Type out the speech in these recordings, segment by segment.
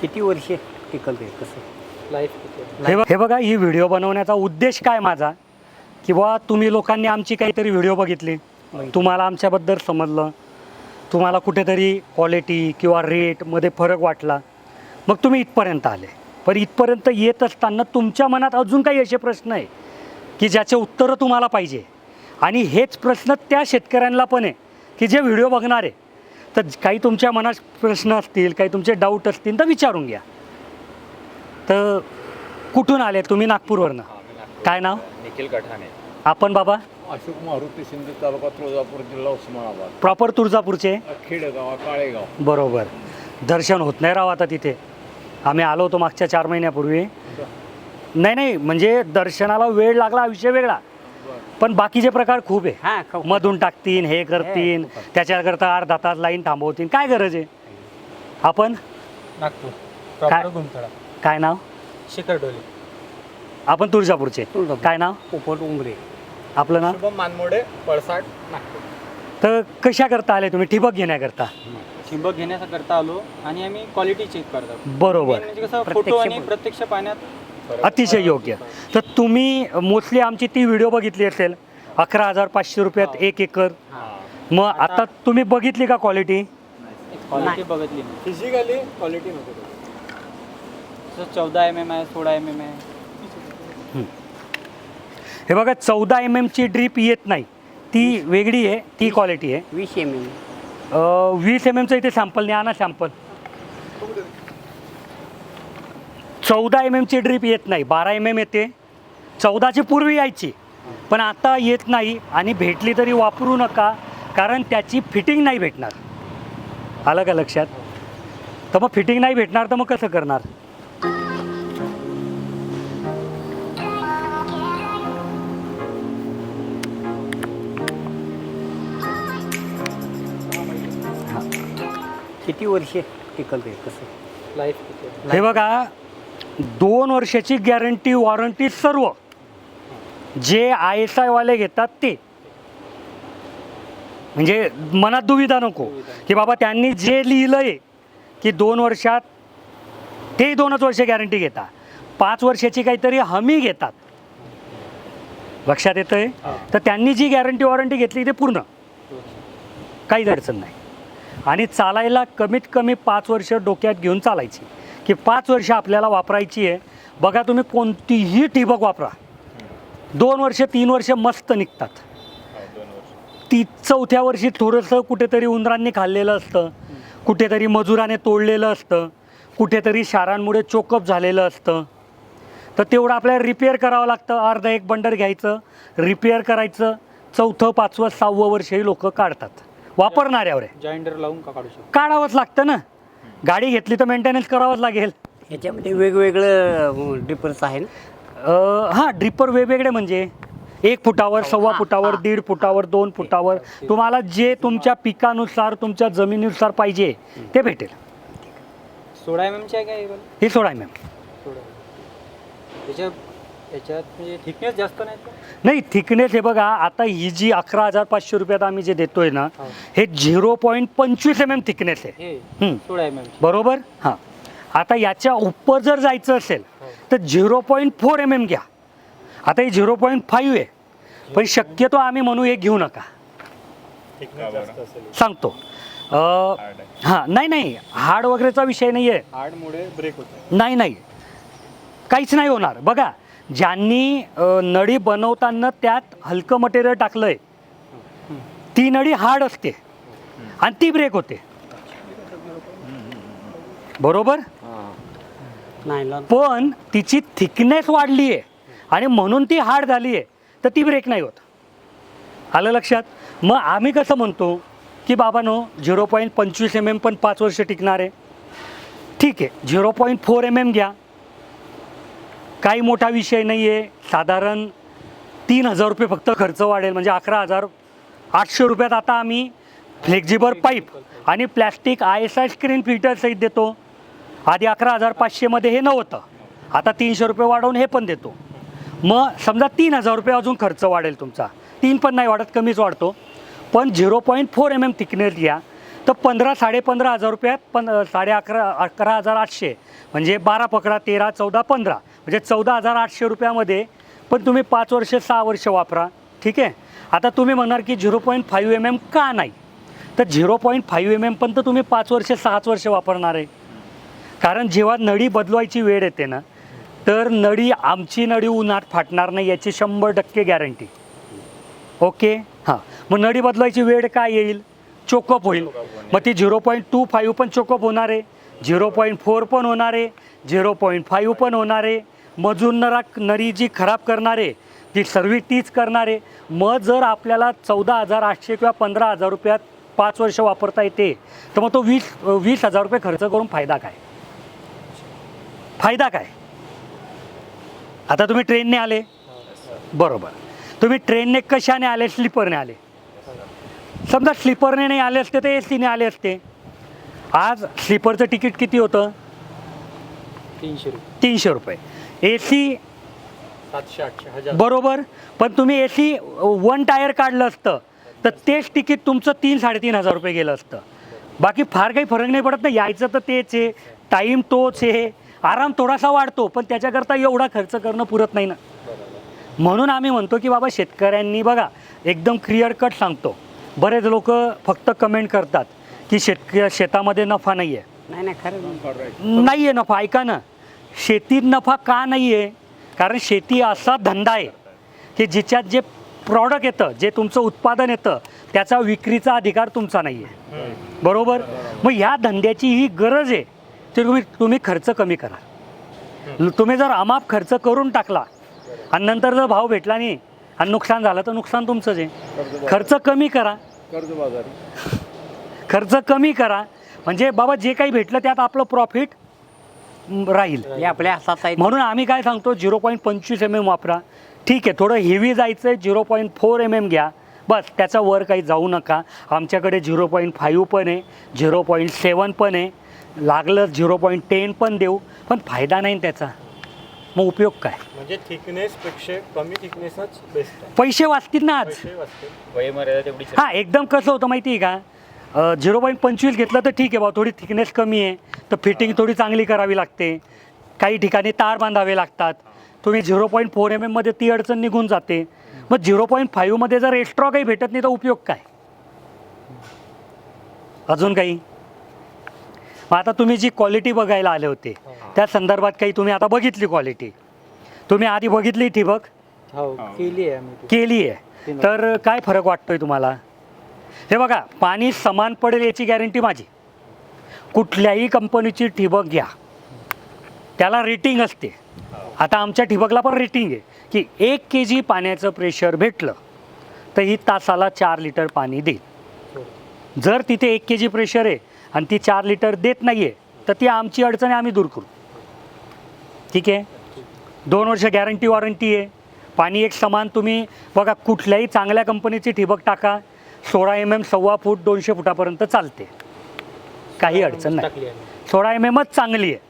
किती वर्षे टिकल ते कसं लाईफ हे बघ- हे बघा ही व्हिडिओ बनवण्याचा उद्देश काय माझा? किंवा तुम्ही लोकांनी आमची काहीतरी व्हिडिओ बघितली? तुम्हाला आमच्याबद्दल समजलं. तुम्हाला कुठेतरी क्वालिटी किंवा रेटमध्ये फरक वाटला. मग तुम्ही इथपर्यंत आले. पण इथपर्यंत येत असताना तुमच्या मनात अजून काही असे प्रश्न आहे की ज्याचे उत्तरं तुम्हाला पाहिजे. आणि हेच प्रश्न त्या शेतकऱ्यांना पण आहे की जे व्हिडिओ बघणार आहे तर काही तुमच्या मनात प्रश्न असतील काही तुमचे डाऊट असतील तर विचारून घ्या. तर कुठून आले तुम्ही नागपूरवरनं? काय नाव? निखिल कठाणे. आपण बाबा? अशोक मारुती शिंदे तालुका तुळजापूर जिल्हा उस्मानाबाद. प्रॉपर तुळजापूरचे? खेडेगाव काळेगाव. बरोबर. दर्शन होत नाही राव आता तिथे. आम्ही आलो होतो मागच्या चार महिन्यापूर्वी. नाही नाही म्हणजे दर्शनाला वेळ लागला विषय वेगळा. पण बाकीचे प्रकार खूप आहे. हां मधून टाकतीन हे करतीन त्याच्याकरता अर्धा तास लाईन थांबवतीन. काय गरज आहे? आपण? नागपूर. काय? प्रॉपर घुमथडा काय नाव? शिखर डोली. आपण तुळजापूरचे. तुळजापूर. काय नाव? पोपट उमरे आपलं नाव? शुभम मानमोडे पळसाट नागपूर. तर कशा करता आले तुम्ही? ठिबक घेण्याकरता. ठिबक घेण्याकरता आलो आणि आम्ही क्वालिटी चेक करतो बरोबर. म्हणजे कसं फोटो प्रत्यक्ष आणि. प्रत्यक्ष पाण्यात अतिशय योग्य. तर तुम्ही मोस्टली आमची ती व्हिडिओ बघितली असेल अकरा हजार पाचशे रुपयात एक एकर. मग आता तुम्ही बघितली का क्वालिटी क्वालिटी बघितली फिजिकली क्वालिटी नव्हती चौदा एम एम आहे सोळा एम एम आहे. हे बघा चौदा एम एमची ड्रीप येत नाही. ती वेगळी आहे ती क्वालिटी आहे. वीस एम एम अं, वीस एम एमचं इथे सॅम्पल नाही आणा सॅम्पल चौदा एम एमची ड्रीप येत नाही. बारा एम एम येते. चौदाची पूर्वी यायची. पण आता येत नाही आणि भेटली तरी वापरू नका कारण त्याची फिटिंग नाही भेटणार. आलं का लक्षात? तर मग फिटिंग नाही भेटणार तर मग कसं करणार? किती वर्षे टिकल ते कसं लाईफ हे बघा दोन वर्षाची गॅरंटी वॉरंटी सर्व जे आय एस आयवाले घेतात ते. म्हणजे मनात दुविधा नको. की बाबा त्यांनी जे लिहिलं आहे की दोन वर्षात ते दोनच वर्ष गॅरंटी घेतात. पाच वर्षाची काहीतरी हमी घेतात. लक्षात येतंय? तर त्यांनी जी गॅरंटी वॉरंटी घेतली ते पूर्ण. काहीच अडचण नाही. आणि चालायला कमीत कमी पाच वर्ष डोक्यात घेऊन चालायची. की पाच वर्ष आपल्याला वापरायची आहे. बघा तुम्ही कोणतीही ठिबक वापरा. दोन वर्ष तीन वर्ष मस्त निघतात. ती चौथ्या वर्षी थोडंसं कुठेतरी उंदरांनी खाल्लेलं असतं. कुठेतरी मजुराने तोडलेलं असतं. कुठेतरी क्षारांमुळे चोकअप झालेलं असतं. तर तेवढं आपल्याला रिपेअर करावं लागतं. अर्धा एक बंडर घ्यायचं रिपेअर करायचं. चौथं पाचवं सहावं वर्षही लोक काढतात. वापरणाऱ्यावर. आहे जॉईंडर लावून का काढू शकतो? काढावंच लागतं ना. गाडी घेतली तर मेंटेनन्स करावंच लागेल. ह्याच्यामध्ये वेगवेगळं डिफरन्स आहे ना? अं, हां ड्रिपर वेगवेगळे म्हणजे. एक फुटावर सव्वा फुटावर दीड फुटावर दोन फुटावर. तुम्हाला जे तुमच्या पिकानुसार तुमच्या जमिनीनुसार पाहिजे ते भेटेल. सोळा एम एमची आहे काय हे सोडा मॅम. सोळा त्याच्या त्याच्यात म्हणजे थिकनेस जास्त नाही का? नाही थिकनेस हे बघा आता ही जी अकरा हजार पाचशे रुपयात आम्ही जे देतोय ना हो. हे झिरो पॉईंट पंचवीस एम एम थिकनेस आहे. हे हं. सोळा एम एमची बरोबर? हां. आता याच्या उपर जर जायचं असेल तर zero point four M M घ्या. आता हे झिरो पॉईंट फाईव्ह आहे. पण शक्यतो आम्ही म्हणू हे घेऊ नका. सांगतो. अं, हां नाही नाही. हार्ड वगैरेचा विषय नाही आहे हार्डमुळे ब्रेक होतं. नाही नाही. काहीच नाही होणार. बघा ज्यांनी नळी बनवताना त्यात हलकं मटेरियल टाकलंय ती नळी हार्ड असते आणि ती ब्रेक होते. बरोबर? पण तिची थिकनेस वाढली आहे आणि म्हणून ती हार्ड झाली आहे तर ती ब्रेक नाही होत. आलं लक्षात? मग आम्ही कसं म्हणतो की बाबानो झिरो पॉईंट पंचवीस एम एम पण पाच वर्ष टिकणार आहे. ठीक आहे zero point four M M घ्या. काही मोठा विषय नाही आहे साधारण तीन हजार रुपये फक्त खर्च वाढेल. म्हणजे अकरा हजार आठशे रुपयात आता आम्ही फ्लेक्झिबल पाईप आणि plastic I S I screen filter सहित देतो. आधी अकरा हजार पाचशेमध्ये हे नव्हतं. आता तीनशे रुपये वाढवून हे पण देतो. मग समजा तीन हजार रुपये अजून खर्च वाढेल तुमचा. तीन पण नाही वाढत कमीच वाढतो. पण zero point four M M thickness घ्या. तर पंधरा साडेपंधरा हजार रुपयात पण साडे अकरा अकरा हजार आठशे. म्हणजे बारा पकडा तेरा चौदा पंधरा. म्हणजे चौदा हजार आठशे रुपयामध्ये पण तुम्ही पाच वर्ष सहा वर्ष वापरा. ठीक आहे? आता तुम्ही म्हणणार की zero point five M M का नाही? तर zero point five M M पण तर तुम्ही पाच वर्ष सहाच वर्ष वापरणार आहे. कारण जेव्हा नळी बदलवायची वेळ येते ना तर नळी आमची नळी उन्हात फाटणार नाही याची शंभर टक्के गॅरंटी ओके हां. मग नळी बदलायची वेळ काय येईल? चोकअप होईल. मग ती झिरो पॉईंट टू फाईव्ह पण चोकअप होणार आहे. झिरो पॉईंट फोर पण होणार आहे. झिरो पॉईंट फाईव्ह पण होणार आहे. मजून नरा जी खराब करणार ती सर्व्हिस तीच करणार मग जर आपल्याला चौदा हजार आठशे किंवा पंधरा हजार रुपयात पाच वर्ष वापरता येते तर मग तो वीस वीस हजार रुपये खर्च करून फायदा काय? फायदा काय? आता तुम्ही ट्रेनने आले. बरोबर. तुम्ही ट्रेनने कशाने आले? स्लीपरने आले. समजा स्लीपरने नाही आले असते तर ए सीने आले असते. आज स्लीपरचं तिकीट किती होतं? तीनशे रुपये. तीनशे रुपये. ए सी सातशे आठशे हजार. बरोबर. पण तुम्ही ए सी वन टायर काढलं असतं तर तेच तिकीट तुमचं तीन साडेतीन हजार रुपये गेलं असतं. बाकी फार काही फरक नाही पडत ना यायचं तर तेच आहे टाईम तोच आहे. आराम थोडासा वाढतो पण त्याच्याकरता एवढा खर्च करणं पुरत नाही ना. म्हणून आम्ही म्हणतो की बाबा शेतकऱ्यांनी बघा एकदम क्लिअर कट सांगतो. बरेच लोक फक्त कमेंट करतात की शेतक शेतामध्ये नफा नाही आहे नाही नाही खरं नाही. आहे नफा ऐका ना. शेतीत नफा का नाही आहे कारण शेती असा धंदा आहे की जिच्यात जे प्रॉडक्ट येतं जे तुमचं उत्पादन येतं त्याचा विक्रीचा अधिकार तुमचा नाही आहे बरोबर? मग ह्या धंद्याची ही गरज आहे ते तुम्ही तुम्ही खर्च कमी करा. तुम्ही जर अमाप खर्च करून टाकला आणि नंतर जर भाव भेटला नाही आणि नुकसान झालं तर नुकसान तुमचंच आहे. खर्च कमी करा. खर्च कमी करा. म्हणजे बाबा जे काही भेटलं त्यात आपलं प्रॉफिट राहील. हे आपल्या हातात आहे. म्हणून आम्ही काय सांगतो झिरो पॉईंट पंचवीस एम एम वापरा. ठीक आहे थोडं हेवी जायचं आहे zero point four M M घ्या. बस त्याचा वर काही जाऊ नका. आमच्याकडे झिरो पॉईंट फाईव्ह पण आहे झिरो पॉईंट सेवन पण आहे. लागलं झिरो पॉईंट टेन पण देऊ पण फायदा नाही त्याचा. मग उपयोग काय? म्हणजे थिकनेस पेक्षा कमी थिकनेसच बेस्ट आहे. पैसे वाचतील ना आज. वयमर्यादा तेवढी हां एकदम कसं होतं माहिती आहे का? झिरो पॉईंट पंचवीस घेतलं तर ठीक आहे बा थोडी थिकनेस कमी आहे. तर फिटिंग थोडी चांगली करावी लागते. काही ठिकाणी तार बांधावे लागतात. तुम्ही झिरो पॉईंट फोर एम एममध्ये ती अडचण निघून जाते. मग झिरो पॉईंट फाईव्हमध्ये जर एक्स्ट्रा काही भेटत नाही तर उपयोग काय? अजून काही? मग आता तुम्ही जी क्वालिटी बघायला आले होते त्या संदर्भात काही तुम्ही आता बघितली क्वालिटी तुम्ही आधी बघितली ठिबक हो. केली आहे तर काय फरक वाटतोय तुम्हाला? हे बघा पाणी समान पडेल याची गॅरंटी माझी. कुठल्याही कंपनीची ठिबक घ्या. त्याला रेटिंग असते. आता आमच्या ठिबकला पण रेटिंग आहे की एक के जी पाण्याचं प्रेशर भेटलं तर ही तासाला चार लिटर पाणी देईल. जर तिथे एक के जी प्रेशर आहे आणि ती चार लिटर देत नाही आहे तर ती आमची अडचण आम्ही दूर करू. ठीक आहे? दोन वर्ष गॅरंटी वॉरंटी आहे. पाणी एक समान तुम्ही बघा कुठल्याही चांगल्या कंपनीची ठिबक टाका. सोळा एम एम सव्वा फूट दोनशे फुटापर्यंत चालते. काही अडचण नाही. सोळा एम एमच चांगली आहे.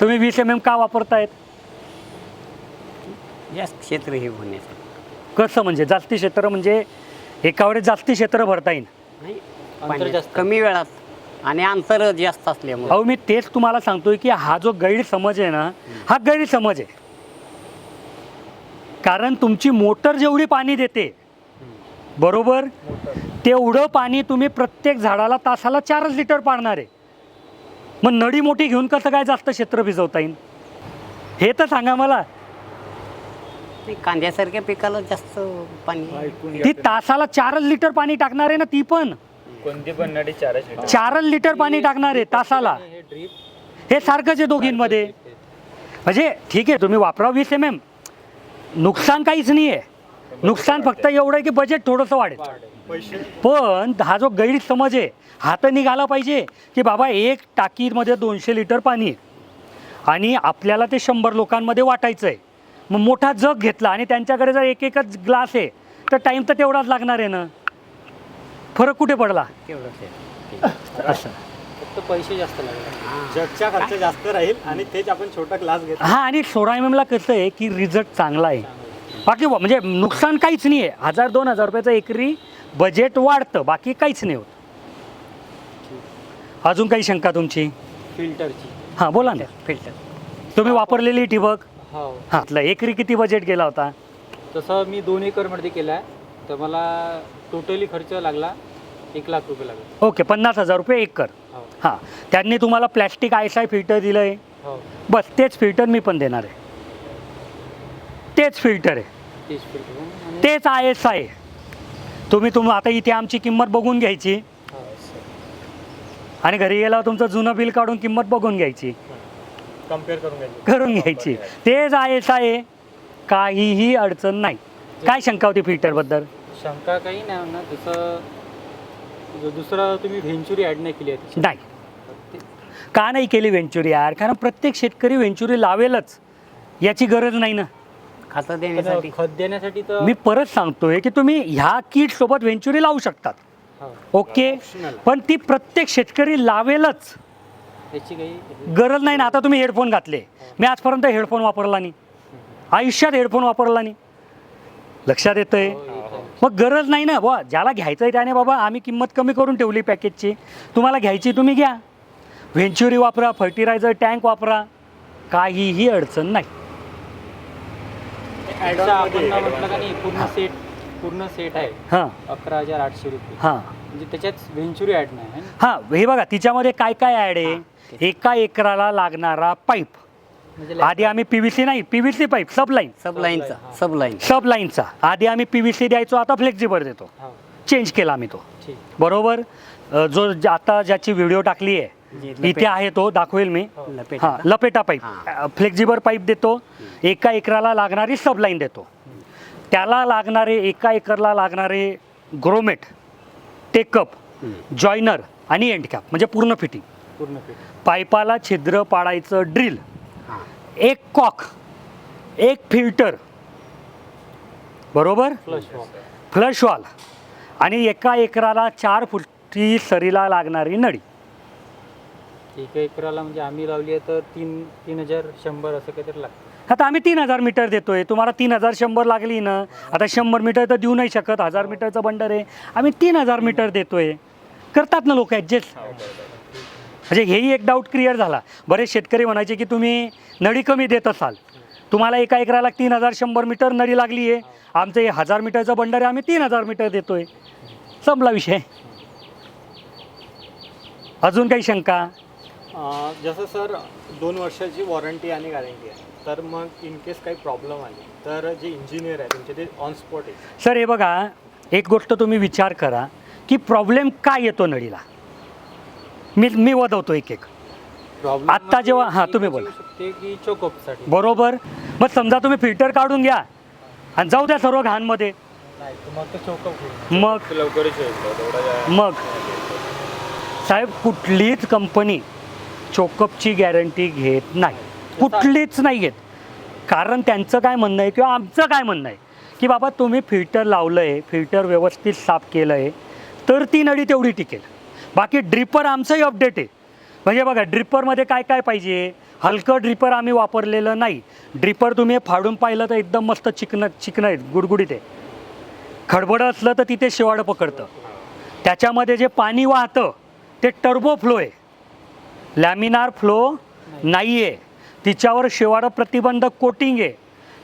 तुम्ही वीस एम एम का वापरतायत? जास्त क्षेत्र हे होण्याचं कसं म्हणजे? जास्ती क्षेत्र म्हणजे एकावर जास्ती क्षेत्र भरता येईल नाही अंतर पाण्यात जास्त. कमी वेळात आणि अंतर जास्त असल्यामुळे. अहो मी तेच तुम्हाला सांगतोय की हा जो गैरसमज आहे ना हा गैरसमज आहे. कारण तुमची मोटर जेवढी पाणी देते बरोबर? तेवढं पाणी तुम्ही प्रत्येक झाडाला तासाला चारच लिटर पाडणार आहे. मग नडी मोठी घेऊन कसं काय जास्त क्षेत्र भिजवता येईल? हे तर सांगा मला. ते कांद्यासारख्या पिकाला जास्त पाणी. ती तासाला चारच लिटर पाणी टाकणार आहे ना ती पण? कोणती पण नडी चारच लिटर. चारच लिटर पाणी टाकणार आहे तासाला. हे ड्रीप हे सारखंच आहे. दोघींमध्ये म्हणजे ठीक आहे तुम्ही वापरा वीस एम एम नुकसान काहीच नाही आहे नुकसान फक्त एवढं आहे की बजेट थोडंसं वाढेल. पण हा जो गैरसमज आहे हा तर निघाला पाहिजे की बाबा एक टाकीमध्ये दोनशे लिटर पाणी आहे. आणि आपल्याला ते शंभर लोकांमध्ये वाटायचं आहे मग मोठा जग घेतला आणि त्यांच्याकडे जर एक एकच ग्लास आहे तर टाईम तर तेवढाच लागणार आहे ना? फरक कुठे पडला? असं पैसे जास्त लागले जगच्या खर्च जास्त राहील आणि तेच आपण छोटा क्लास घेतो. हा आणि सोळा एम एमला कसं आहे की रिझल्ट चांगला आहे. बाकी म्हणजे नुकसान काहीच नाही आहे हजार दोन हजार रुपयाचं एकरी बजेट वाढतं बाकी काहीच नाही होत. अजून काही शंका तुमची? फिल्टरची हां बोला ना. फिल्टर तुम्ही वापरलेली ठिबक हो. हां एकरी किती बजेट गेला होता? तसं मी दोन एकरमध्ये केला आहे. तर मला टोटली खर्च लागला एक लाख रुपये लागला. ओके पन्नास हजार रुपये एकर. हो. हां त्यांनी तुम्हाला प्लॅस्टिक आय फिल्टर दिलं आहे बस तेच फिल्टर मी पण देणार आहे. तेच फिल्टर आहे. तेच आय एस आहे. तुम्ही तुम आता इथे आमची किंमत बघून घ्यायची. आणि घरी गेल्यावर तुमचं जुनं बिल काढून किंमत बघून घ्यायची. कंपेअर करून घ्यायची. करून घ्यायची. तेच आय एस आहे. काहीही अडचण नाही. काय शंका होती फिल्टरबद्दल शंका काही नाही जसं दुसरा तुम्ही व्हेंचुरी ॲड नाही केली आहे. नाही. का नाही केली वेंचुरी यार कारण प्रत्येक शेतकरी वेंचुरी लावेलच. याची गरज नाही ना. खतं देण्यासाठी. खत देण्यासाठी तर मी परत सांगतोय की तुम्ही ह्या किट सोबत वेंचुरी लावू शकतात. हो. ओके? Optional. पण ती प्रत्येक शेतकरी लावेलच. त्याची काही गरज नाही ना आता तुम्ही हेडफोन घातले. मी आजपर्यंत हेडफोन वापरला नाही. आयुष्यात हेडफोन वापरला नाही. लक्षात येतंय? हो, येत आहे. मग गरज नाही ना बा ज्याला घ्यायचं आहे त्याने बाबा आम्ही किंमत कमी करून ठेवली पॅकेजची. तुम्हाला घ्यायची तुम्ही घ्या. व्हेंच्युरी वापरा फर्टिलायझर टँक वापरा. काहीही अडचण नाही. त्याचा आपण ना म्हटलं का नाही पूर्ण सेट पूर्ण सेट आहे. हां. अकरा हजार आठशे रुपये. हां. म्हणजे त्याच्यात व्हेंचुरी ॲड नाही है ना? हां हे बघा तिच्यामध्ये काय काय ॲड आहे? एका एकराला लागणारा पाईप म्हणजे आधी आम्ही पीव्हीसी नाही PVC pipe sub line sub लाईनचा सब लाईन सब लाईनचा आधी आम्ही पीव्हीसी द्यायचो आता फ्लेक्झिबल देतो. हो. चेंज केला आम्ही तो. ठीक. बरोबर? अ, जो ज- आता ज्याची व्हिडिओ टाकली आहे इथे आहे तो दाखवेल मी. लपेट हां लपेटा पाईप. हां. फ्लेक्झिबल पाईप देतो एका एकराला लागणारी सब लाईन देतो त्याला लागणारे एका एकरला लागणारे ग्रोमेट टेकअप जॉयनर आणि एंड कॅप म्हणजे पूर्ण फिटिंग. पूर्ण पाईपाला छिद्र पाडायचं ड्रिल हां. एक कॉक एक फिल्टर बरोबर? Flush flush valve. आणि एका एकराला चार फुटी सरीला लागणारी नळी. एका एकराला म्हणजे आम्ही लावली आहे तर तीन तीन हजार शंभर असं काहीतरी लागतं. आता आम्ही तीन हजार मीटर देतोय. तुम्हाला तीन हजार शंभर लागली ना आता शंभर मीटर तर देऊ नाही शकत. हजार मीटरचं बंडर आहे. आम्ही तीन हजार मीटर देतोय. करतात ना लोक ॲडजस्ट म्हणजे हेही एक डाऊट क्लिअर झाला. बरेच शेतकरी म्हणायचे की तुम्ही नळी कमी देत असाल. तुम्हाला एका एकराला तीन हजार शंभर मीटर नळी लागली आहे. आमचं हे हजार मीटरचं बंडर आहे. आम्ही तीन हजार मीटर देतोय. संपला विषय. अजून काही शंका? अं, जसं सर दोन वर्षाची वॉरंटी आणि गॅरंटी आहे. तर मग इन केस काही प्रॉब्लेम आली तर जे इंजिनियर आहे तुमचे ते ऑन स्पॉट आहे. सर हे बघा एक गोष्ट तुम्ही विचार करा की प्रॉब्लेम काय येतो नळीला? मी मी वदवतो एक एक प्रॉब्लेम आत्ता जेव्हा- हां, तुम्ही बोला. शकते की चोकअपसाठी बरोबर. मग समजा तुम्ही फिल्टर काढून घ्या. आणि जाऊ द्या सर्व घाणमध्ये. नाही तर मग तो चोकअप होईल. मग? लवकरच येईल तेवढा मग? साहेब कुठलीच कंपनी चोकअपची गॅरंटी घेत नाही. कुठलीच नाही घेत कारण त्यांचं काय म्हणणं आहे किंवा आमचं काय म्हणणं आहे? की बाबा तुम्ही फिल्टर लावलं आहे फिल्टर व्यवस्थित साफ केलं आहे तर ती नळी तेवढी टिकेल. बाकी ड्रिपर आमचंही अपडेट आहे. म्हणजे बघा ड्रिपरमध्ये काय काय पाहिजे? हलकं ड्रिपर आम्ही वापरलेलं नाही. ड्रिपर तुम्ही फाडून पाहिलं तर एकदम मस्त चिकन चिकन आहे गुडगुडीत आहे. खडबडं असलं तर तिथे शेवाळं पकडतं. त्याच्यामध्ये जे पाणी वाहतं ते टर्बो फ्लो आहे. लॅमिनार फ्लो नाही आहे तिच्यावर शेवाळं प्रतिबंधक कोटिंग आहे.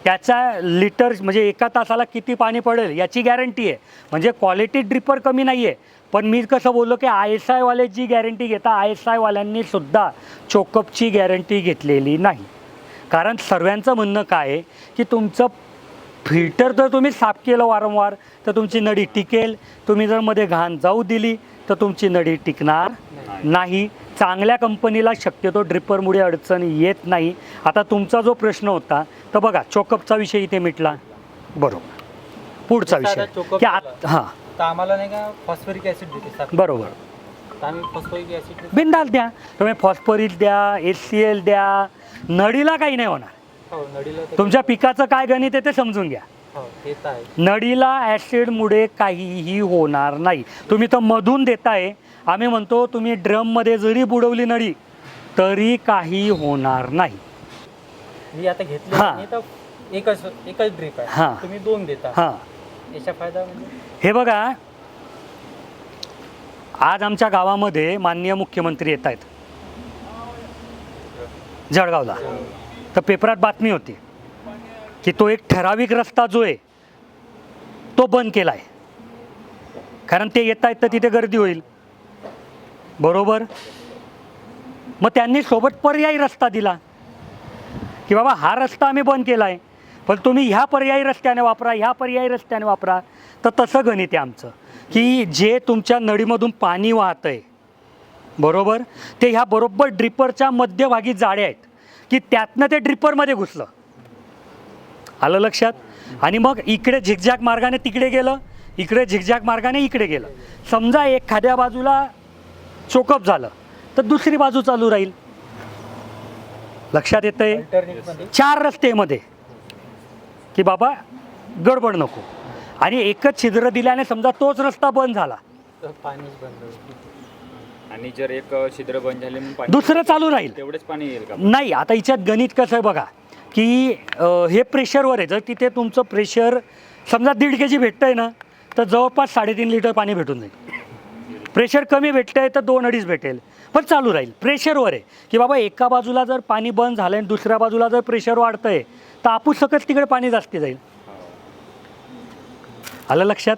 त्याचा लिटर म्हणजे एका तासाला किती पाणी पडेल याची गॅरंटी आहे. म्हणजे क्वालिटी ड्रिपर कमी नाही आहे पण मी कसं बोललो की आय एस आयवाले जी गॅरंटी घेता आय एस आयवाल्यांनी सुद्धा चोकअपची गॅरंटी घेतलेली नाही. कारण सर्वांचं म्हणणं काय आहे की तुमचं फिल्टर जर तुम्ही साफ केलं वारंवार तर तुमची नळी टिकेल. तुम्ही जर मध्ये घाण जाऊ दिली तर तुमची नळी टिकणार नाही. चांगल्या कंपनीला शक्यतो ड्रिपरमुळे अडचण येत नाही. आता तुमचा जो प्रश्न होता तर बघा चोकअपचा विषय इथे मिटला. बरोबर. पुढचा आता विषय. की आत. हां. तर आम्हाला नाही का फॉस्फरिक ॲसिड देते. बरोबर. तर आम्ही फॉस्फरिक ॲसिड बिंदास द्या. तुम्ही फॉस्फरिस द्या एस सी एल द्या. नळीला काही नाही होणार. हो नडीला तर- तुमच्या पिकाचं काय गणित आहे ते समजून घ्या. हो ते तर आहे. नळीला ॲसिडमुळे काहीही होणार नाही. तुम्ही तर मधून देताय. आम्ही म्हणतो तुम्ही ड्रममध्ये जरी बुडवली नळी तरी काही होणार नाही. मी आता घेतली हां. नाही तर एकच एकच ड्रिप हां. आहे तुम्ही दोन देता. हां. याचा फायदा म्हणजे? हे बघा आज आमच्या गावामध्ये माननीय मुख्यमंत्री येत आहेत. जळगावला. तर पेपरात बातमी होती की तो एक ठराविक रस्ता जो आहे तो बंद केला आहे कारण ते येत आहेत तर तिथे गर्दी होईल. बरोबर? मग त्यांनी सोबत पर्यायी रस्ता दिला. की बाबा हा रस्ता आम्ही बंद केला आहे पण तुम्ही ह्या पर्यायी रस्त्याने वापरा ह्या पर्यायी रस्त्याने वापरा. तर तसं गणित आहे आमचं. की जे तुमच्या नळीमधून पाणी वाहतं आहे बरोबर? ते ह्या बरोबर ड्रिपरच्या मध्यभागी जाळे आहेत. की त्यातनं ते ड्रिपरमध्ये घुसलं. आलं लक्षात? आणि मग इकडे झिकझॅक मार्गाने तिकडे गेलं इकडे झिकझॅक मार्गाने इकडे गेलं. समजा एखाद्या बाजूला चोकअप झालं तर दुसरी बाजू चालू राहील. लक्षात येतंय? अल्टरनेटमध्ये चार रस्तेमध्ये. की बाबा गडबड नको. आणि एकच छिद्र दिल्याने समजा तोच रस्ता बंद झाला. आणि जर एक छिद्र बंद झाले दुसरं चालू राहील. तेवढेच पाणी येईल का? नाही आता हिच्यात गणित कसं आहे बघा की हे प्रेशरवर आहे. जर तिथे तुमचं प्रेशर समजा दीड के जी भेटतं आहे ना तर जवळपास साडेतीन लिटर पाणी भेटून जाईल. प्रेशर कमी भेटतं आहे तर दोन अडीच भेटेल. पण चालू राहील. प्रेशरवर आहे. की बाबा एका बाजूला जर पाणी बंद झालं आणि दुसऱ्या बाजूला जर प्रेशर वाढतं आहे तर आपूस सकट तिकडे पाणी जास्ती जाईल. आलं लक्षात?